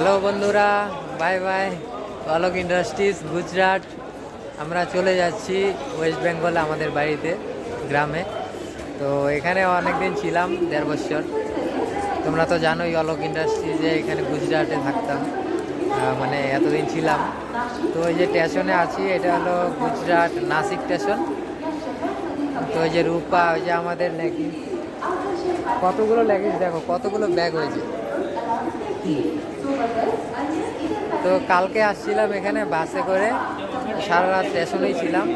Hello বন্ধুরা, bye bye. Alok industries, Gujarat. আমরা চলে যাচ্ছি ওয়েস্ট বেঙ্গলে আমাদের বাড়িতে, গ্রামে। তো এখানে অনেক দিন ছিলাম, দেড় বছর। তোমরা তো জানোই অলোক ইন্ডাস্ট্রিজে এখানে গুজরাটে থাকতাম মানে এতদিন ছিলাম। তো ওই যে স্টেশনে আছি, এটা হলো গুজরাট নাসিক স্টেশন। তো ওই যে রূপা, ওই যে আমাদের লেগিংস কতগুলো লেগিংস দেখো, কতগুলো ব্যাগ হয়েছে? তো কালকে আসছিলাম এখানে বাসে করে। সারা রাত স্টেশনেই ছিলাম।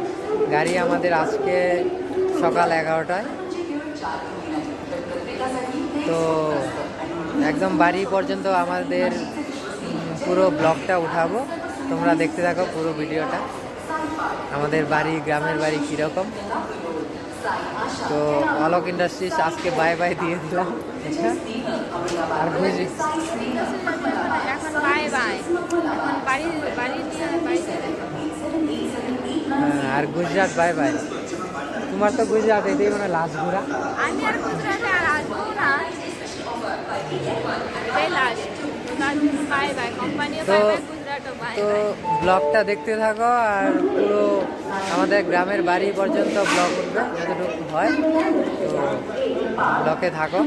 গাড়ি আমাদের আজকে সকাল এগারোটায়। তো একদম বাড়ি পর্যন্ত আমাদের পুরো ব্লগটা উঠাবো। তোমরা দেখতে থাকো পুরো ভিডিওটা। আমাদের বাড়ি, গ্রামের বাড়ি কীরকম। তো অলোক ইন্ডাস্ট্রিজ আজকে বাই বাই দিয়ে দিলাম। আর বুঝি বাই বাই এখন বাড়ি বাড়ি বাড়িতে হ্যাঁ, আর গুজরাট বাই বাই তোমার তো গুজরাট এটাই মানে লাস্ট ঘোরা। আমি আর গুজরাটে আর আসব না এটাই লাস্ট বাই বাই কোম্পানিও তো- বাই বাই গুজরাটও বাই তো বাই ব্লগটা দেখতে থাকো আর পুরো আমাদের গ্রামের বাড়ি পর্যন্ত ব্লগ উঠবে যতটুকু হয়। তো ব্লকে থাকো।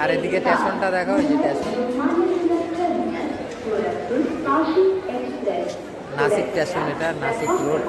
আর এদিকে স্টেশনটা দেখো এই যে স্টেশন নাসিক স্টেশন এটা নাসিক রোড